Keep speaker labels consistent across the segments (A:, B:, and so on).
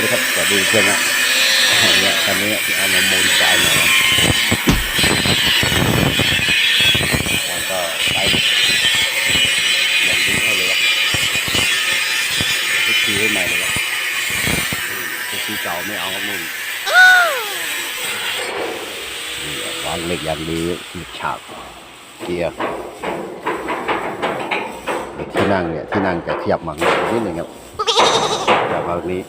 A: วัสดีครับสวัสดีเพื่อนนะเนี่ยคันนี้เอามามดิฟายหน่อยแล้วก็ใช้อย่างดีให้เลยครับทุกทีให้ใหม่เลยครับทุกทีเก่าไม่เอาครับนุ่นนี่วางเหล็กอย่างดีมีฉากเกียร์ที่นั่งเนี่ยที่นั่งจะขยับมาข้างนิดหนึ่งครับขยับมาตรงนี้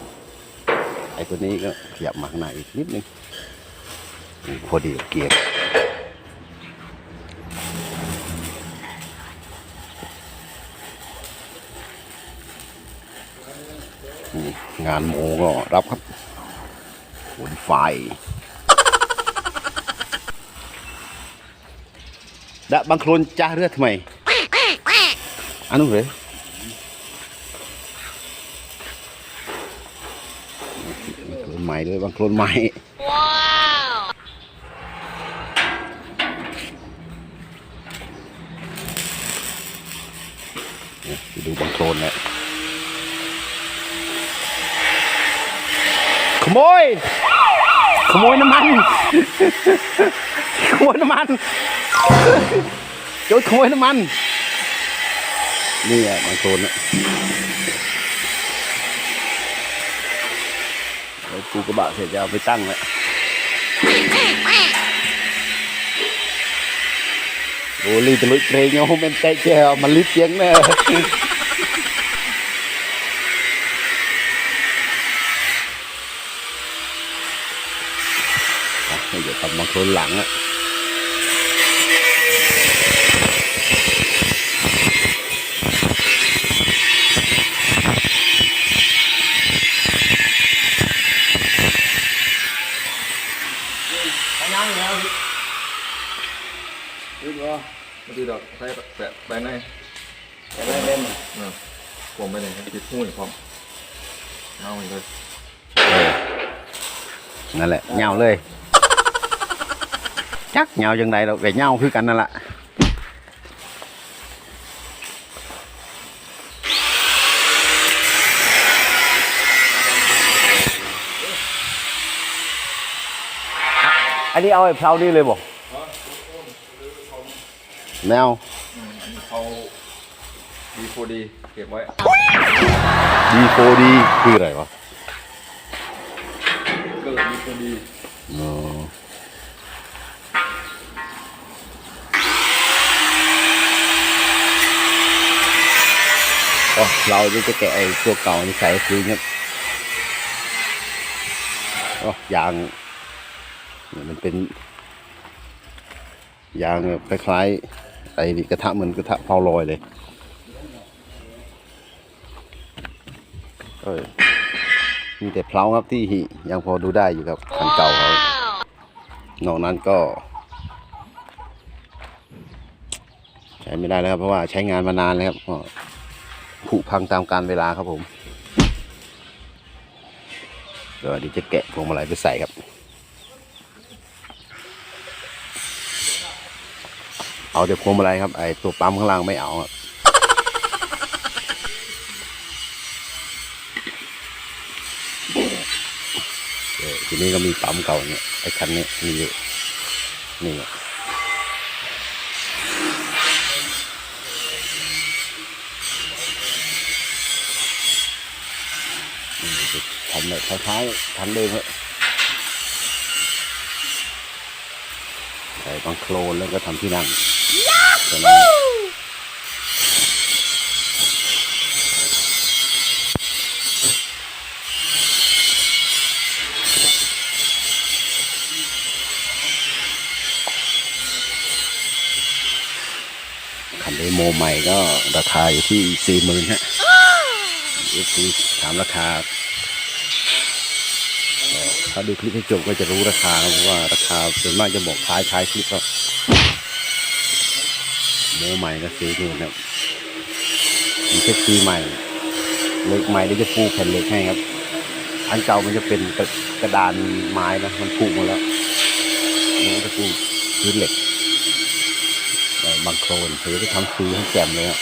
A: ตัวนี้ก็ขยับมาข้างในอีกนิดนึงพอดีเกียร์งานโมก็รับครับขนไฟดะบางโคลนจ้าเรือทำไมอันนู้นเลยบางโคลนให ม่เลยบางโคลนใหม่เนี่ยไปดูบางโคลนเนี่ยขโมย ขโมยน้ำมัน ขโมยน้ำมันโจรขโมยน้ำมัน นี่อะบางโคลนเนี่ย ปูกระบะเสร็จจะเอาไปตั้งแล้วโอ้ลีตะลุยเพลงโยมเป็นเตะแก้วมันลิบเสียงแน่อะเดี๋ยวทำบาคนหลังอะ
B: ไม่ดีดอกใส่แปะไปไหน
A: จะได้เล่น
B: อ่าผมไปไหนติดหุ้ยพร้อมเอาอีกเลย
A: นั่นแหละเหงาเลย จักเหงาจังไดเราแต่เหงาคือกันนั่นแหละอันนี้เอาไอ้เพลานี่เลยบอก แมว
B: อืมอันนี้เขาดีโฟดีเก็บไว้
A: ดีโฟดีคืออะไรวะ
B: เกิดดีโฟดี
A: อ๋ออ๋อเราจะแกะไอ้ตัวเก่านี่ใส่คืนครับอ๋อยางเนี่ยมันเป็นยางแบบคล้ายๆ ไอ้กระทะเหมือนกระทะเผาลอยเลยเอ้ยมีแต่เพลาครับที่ยังพอดูได้อยู่ครับคันเก่าเขานอกนั้นก็ ใช้ไม่ได้แล้วครับ เพราะว่าใช้งานมานานแล้วครับก็ผุพังตามการเวลาครับผมเดี๋ยวเดี๋ยวจะแกะพวงมาลัยไปใส่ครับ เอาแต่พวงมาลัยครับไอตัวปั๊มข้างล่างไม่เอาทีนี้ก็มีปั๊มเก่าเนี่ยไอคันนี้มีอยู่นี่ทำแบบท้ายๆทำเองเลยใส่บางโคลนแล้วก็ทำที่นั่ง ตัวนั้คันเดโมใหม่ก็ราคาอยู่ที่สี่หมื่นฮะอฟซีถามราคาถ้าดูคลิปให้จบก็จะรู้ราคาเพราะว่าราคาส่วนมากจะบอกท้ายท้ายคลิปครั บโมใหม่ก็ซื้อนู่นครับมีแค่ซื้อใหม่เหล็กใหม่เดี๋ยวจะปูแผ่นเหล็กให้ครับ อันเก่ามันจะเป็นกระกระดานไม้นะมันปูหมาแล้วนี่จะปูพื้นเหล็กบางโคลนถือไปทำซื้อให้แจ่มเลยครับ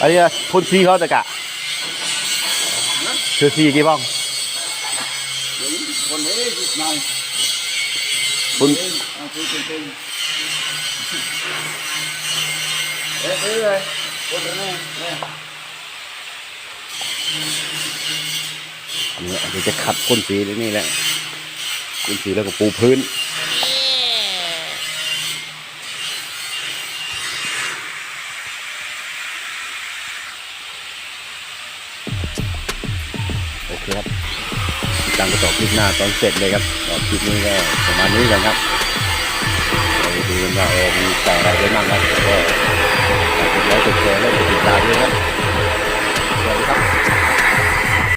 A: อันนี้พ่นสีเขาตะกะคือสีกี่บ้อง
C: คนเอ้ยนาย
A: พ่น
C: เอาคุยจริงเอ้ยเอ้คนนี้เนี่ย
A: อันนี้อันนี้จะขัดก้นสีเลยนี่แหละก้นสีแล้วก็ปูพื้น ตามกระต่อคลิปหน้าตอนเสร็จเลยครับต่อคลิปนี้ก็ประมาณนี้กันครับไปดูกันว่าเออมีแต่อะไรได้บ้างครับก็ฝากกดไลค์กดแชร์และกดติดตามด้วยครับสวัสดีครับ